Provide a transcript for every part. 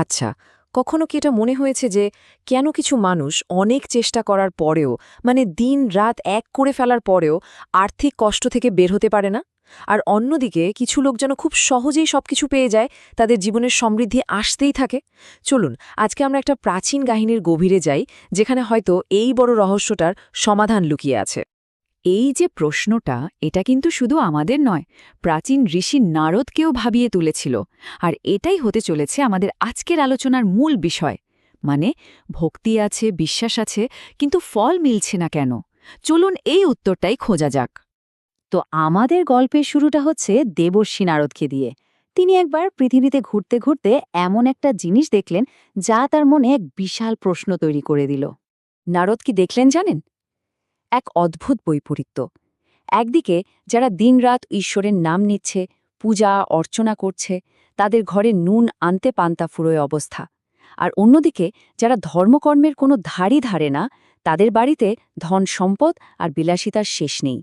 আচ্ছা কখনো কি এটা মনে হয়েছে যে কেন কিছু মানুষ অনেক চেষ্টা করার পরেও মানে দিন রাত এক করে ফেলার পরেও আর্থিক কষ্ট থেকে বের হতে পারে না? আর অন্যদিকে কিছু লোক যেন খুব সহজেই সবকিছু পেয়ে যায়, তাদের জীবনের সমৃদ্ধি আসতেই থাকে। চলুন, আজকে আমরা একটা প্রাচীন কাহিনীর গভীরে যাই, যেখানে হয়তো এই বড় রহস্যটার সমাধান লুকিয়ে আছে। এই যে প্রশ্নটা, এটা কিন্তু শুধু আমাদের নয়, প্রাচীন ঋষি নারদকেও ভাবিয়ে তুলেছিল। আর এটাই হতে চলেছে আমাদের আজকের আলোচনার মূল বিষয়। মানে ভক্তি আছে, বিশ্বাস আছে, কিন্তু ফল মিলছে না কেন? চলুন এই উত্তরটাই খোঁজা যাক। তো আমাদের গল্পের শুরুটা হচ্ছে দেবর্ষী নারদকে দিয়ে। তিনি একবার পৃথিবীতে ঘুরতে ঘুরতে এমন একটা জিনিস দেখলেন, যা তার মনে এক বিশাল প্রশ্ন তৈরি করে দিল। নারদ কি দেখলেন জানেন? এক অদ্ভুত বৈপরীত্য। একদিকে যারা দিনরাত ঈশ্বরের নাম নিচ্ছে, পূজা, অর্চনা করছে, তাদের ঘরে নুন আনতে পান্তা ফুরোয় অবস্থা। আর অন্যদিকে যারা ধর্মকর্মের কোনো ধারই ধারে না, তাদের বাড়িতে ধন সম্পদ আর বিলাসিতার শেষ নেই।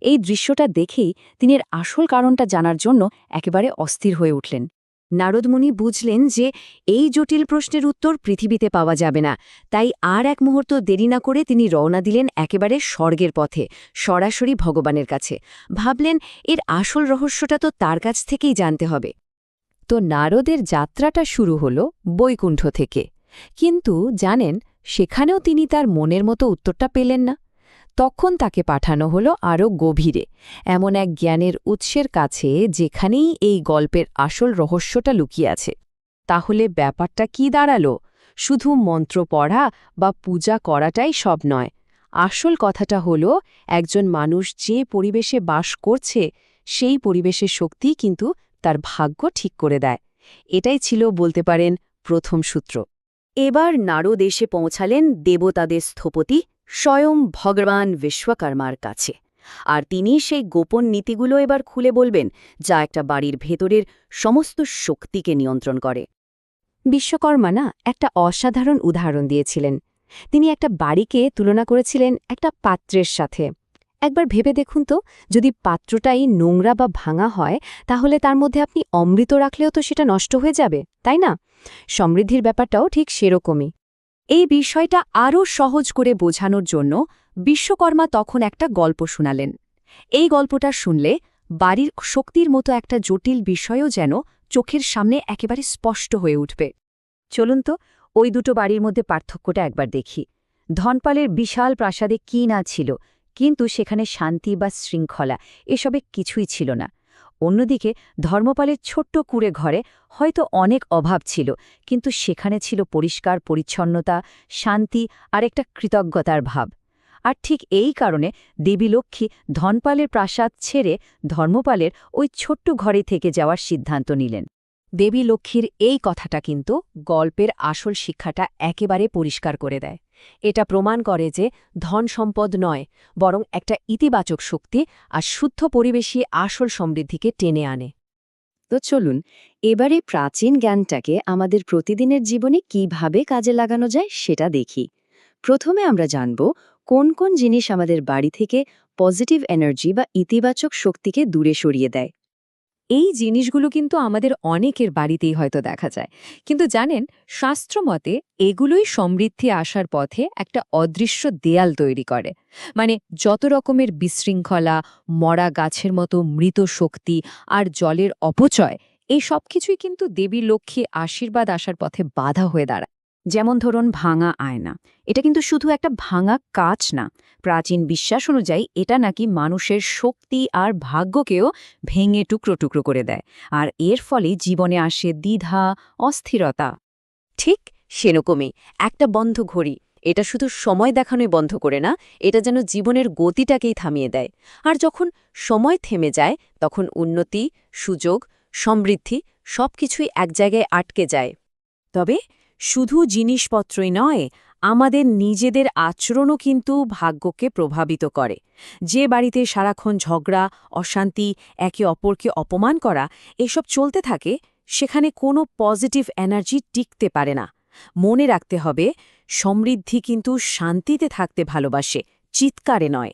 এই দৃশ্যটা দেখেই তিনি এর আসল কারণটা জানার জন্য একেবারে অস্থির হয়ে উঠলেন। নারদমুনি বুঝলেন যে এই জটিল প্রশ্নের উত্তর পৃথিবীতে পাওয়া যাবে না, তাই আর এক মুহূর্ত দেরি না করে তিনি রওনা দিলেন একেবারে স্বর্গের পথে, সরাসরি ভগবানের কাছে। ভাবলেন, এর আসল রহস্যটা তো তার কাছ থেকেই জানতে হবে। তো নারদের যাত্রাটা শুরু হল বৈকুণ্ঠ থেকে। কিন্তু জানেন, সেখানেও তিনি তার মনের মতো উত্তরটা পেলেন না। তখন তাকে পাঠানো হলো আরও গভীরে, এমন এক জ্ঞানের উৎসের কাছে যেখানেই এই গল্পের আসল রহস্যটা লুকিয়ে আছে। তাহলে ব্যাপারটা কি দাঁড়াল? শুধু মন্ত্র পড়া বা পূজা করাটাই সব নয়। আসল কথাটা হলো, একজন মানুষ যে পরিবেশে বাস করছে, সেই পরিবেশের শক্তি কিন্তু তার ভাগ্য ঠিক করে দেয়। এটাই ছিল বলতে পারেন প্রথম সূত্র। এবার নারদ এসে পৌঁছালেন দেবতাদের স্থপতি স্বয়ং ভগবান বিশ্বকর্মার কাছে। আর তিনি সেই গোপন নীতিগুলো এবার খুলে বলবেন, যা একটা বাড়ির ভেতরের সমস্ত শক্তিকে নিয়ন্ত্রণ করে। বিশ্বকর্মা না একটা অসাধারণ উদাহরণ দিয়েছিলেন। তিনি একটা বাড়িকে তুলনা করেছিলেন একটা পাত্রের সাথে। একবার ভেবে দেখুন তো, যদি পাত্রটাই নোংরা বা ভাঙা হয়, তাহলে তার মধ্যে আপনি অমৃত রাখলেও তো সেটা নষ্ট হয়ে যাবে, তাই না? সমৃদ্ধির ব্যাপারটাও ঠিক সেরকমই। এই বিষয়টা আরও সহজ করে বোঝানোর জন্য বিশ্বকর্মা তখন একটা গল্প শোনালেন। এই গল্পটা শুনলে বাড়ির শক্তির মতো একটা জটিল বিষয়ও যেন চোখের সামনে একেবারে স্পষ্ট হয়ে উঠবে। চলুন তো, ওই দুটো বাড়ির মধ্যে পার্থক্যটা একবার দেখি। ধনপালের বিশাল প্রাসাদে কি না ছিল, কিন্তু সেখানে শান্তি বা শৃঙ্খলা এসবে কিছুই ছিল না। অন্যদিকে ধর্মপালের ছোট্ট কুড়ে ঘরে হয়তো অনেক অভাব ছিল, কিন্তু সেখানে ছিল পরিষ্কার, পরিচ্ছন্নতা, শান্তি আর একটা কৃতজ্ঞতার ভাব। আর ঠিক এই কারণে দেবী লক্ষ্মী ধনপালের প্রাসাদ ছেড়ে ধর্মপালের ওই ছোট্ট ঘরে থেকে যাওয়ার সিদ্ধান্ত নিলেন। দেবী লক্ষ্মীর এই কথাটা কিন্তু গল্পের আসল শিক্ষাটা একেবারে পরিষ্কার করে দেয়। এটা প্রমাণ করে যে ধন সম্পদ নয়, বরং একটা ইতিবাচক শক্তি আর শুদ্ধ পরিবেশই আসল সমৃদ্ধিকে টেনে আনে। তো চলুন, এবারে প্রাচীন জ্ঞানটাকে আমাদের প্রতিদিনের জীবনে কীভাবে কাজে লাগানো যায় সেটা দেখি। প্রথমে আমরা জানব কোন কোন জিনিস আমাদের বাড়ি থেকে পজিটিভ এনার্জি বা ইতিবাচক শক্তিকে দূরে সরিয়ে দেয়। এই জিনিসগুলো কিন্তু আমাদের অনেকের বাড়িতেই হয়তো দেখা যায়। কিন্তু জানেন, শাস্ত্রমতে এগুলোই সমৃদ্ধি আসার পথে একটা অদৃশ্য দেয়াল তৈরি করে। মানে যত রকমের বিশৃঙ্খলা, মরা গাছের মতো মৃত শক্তি আর জলের অপচয়, এই সব কিছুই কিন্তু দেবী লক্ষ্মী আশীর্বাদ আসার পথে বাধা হয়ে দাঁড়ায়। যেমন ধরুন ভাঙা আয়না। এটা কিন্তু শুধু একটা ভাঙা কাচ না। প্রাচীন বিশ্বাস অনুযায়ী এটা নাকি মানুষের শক্তি আর ভাগ্যকেও ভেঙে টুকরো টুকরো করে দেয়। আর এর ফলে জীবনে আসে দ্বিধা, অস্থিরতা। ঠিক সেরকমই একটা বন্ধ ঘড়ি। এটা শুধু সময় দেখানোই বন্ধ করে না, এটা যেন জীবনের গতিটাকেই থামিয়ে দেয়। আর যখন সময় থেমে যায়, তখন উন্নতি, সুযোগ, সমৃদ্ধি সবকিছুই এক জায়গায় আটকে যায়। তবে শুধু জিনিসপত্রই নয়, আমাদের নিজেদের আচরণও কিন্তু ভাগ্যকে প্রভাবিত করে। যে বাড়িতে সারাক্ষণ ঝগড়া, অশান্তি, একে অপরকে অপমান করা, এসব চলতে থাকে, সেখানে কোনো পজিটিভ এনার্জি টিকতে পারে না। মনে রাখতে হবে, সমৃদ্ধি কিন্তু শান্তিতে থাকতে ভালোবাসে, চিৎকারে নয়।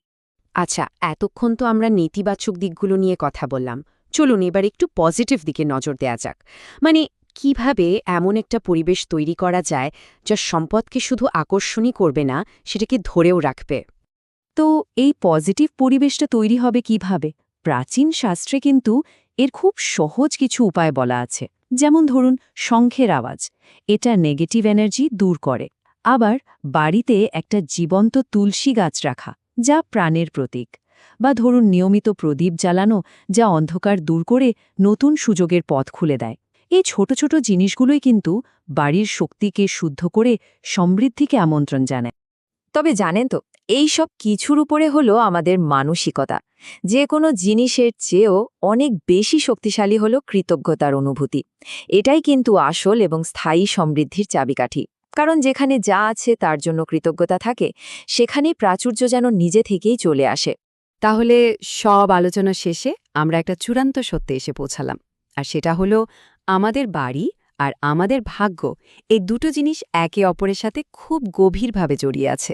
আচ্ছা এতক্ষণ তো আমরা নেতিবাচক দিকগুলো নিয়ে কথা বললাম। চলুন এবার একটু পজিটিভ দিকে নজর দেয়া যাক। মানে কীভাবে এমন একটা পরিবেশ তৈরি করা যায় যা সম্পদকে শুধু আকর্ষণই করবে না, সেটাকে ধরেও রাখবে? তো এই পজিটিভ পরিবেশটা তৈরি হবে কীভাবে? প্রাচীন শাস্ত্রে কিন্তু এর খুব সহজ কিছু উপায় বলা আছে। যেমন ধরুন, শঙ্খের আওয়াজ। এটা নেগেটিভ এনার্জি দূর করে। আবার বাড়িতে একটা জীবন্ত তুলসী গাছ রাখা, যা প্রাণের প্রতীক। বা ধরুন, নিয়মিত প্রদীপ জ্বালানো, যা অন্ধকার দূর করে নতুন সুযোগের পথ খুলে দেয়। এই ছোট ছোট জিনিসগুলোই কিন্তু বাড়ির শক্তিকে শুদ্ধ করে সমৃদ্ধিকে আমন্ত্রণ জানায়। তবে জানেন তো, এই সব কিছুর উপরে হলো আমাদের মানসিকতা। যে কোনো জিনিসের চেয়েও অনেক বেশি শক্তিশালী হলো কৃতজ্ঞতার অনুভূতি। এটাই কিন্তু আসল এবং স্থায়ী সমৃদ্ধির চাবিকাঠি। কারণ যেখানে যা আছে তার জন্য কৃতজ্ঞতা থাকে, সেখানেই প্রাচুর্য যেন নিজে থেকেই চলে আসে। তাহলে সব আলোচনা শেষে আমরা একটা চূড়ান্ত সত্যে এসে পৌঁছালাম। আর সেটা হলো আমাদের বাড়ি আর আমাদের ভাগ্য এই দুটো জিনিস একে অপরের সাথে খুব গভীরভাবে জড়িয়ে আছে।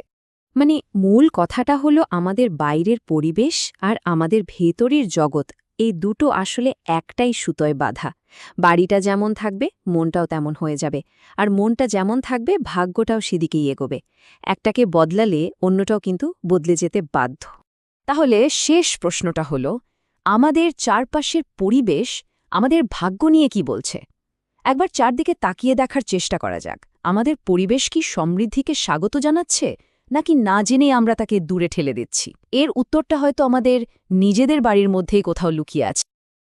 মানে মূল কথাটা হলো আমাদের বাইরের পরিবেশ আর আমাদের ভেতরের জগৎ, এই দুটো আসলে একটাই সুতোয় বাধা। বাড়িটা যেমন থাকবে, মনটাও তেমন হয়ে যাবে, আর মনটা যেমন থাকবে, ভাগ্যটাও সেদিকেই এগোবে। একটাকে বদলালে অন্যটাও কিন্তু বদলে যেতে বাধ্য। তাহলে শেষ প্রশ্নটা হলো, আমাদের চারপাশের পরিবেশ আমাদের ভাগ্য নিয়ে কি বলছে? একবার চারদিকে তাকিয়ে দেখার চেষ্টা করা যাক। আমাদের পরিবেশ কি সমৃদ্ধিকে স্বাগত জানাচ্ছে, নাকি না জেনে আমরা তাকে দূরে ঠেলে দিচ্ছি? এর উত্তরটা হয়তো আমাদের নিজেদের বাড়ির মধ্যেই কোথাও লুকিয়ে আছে।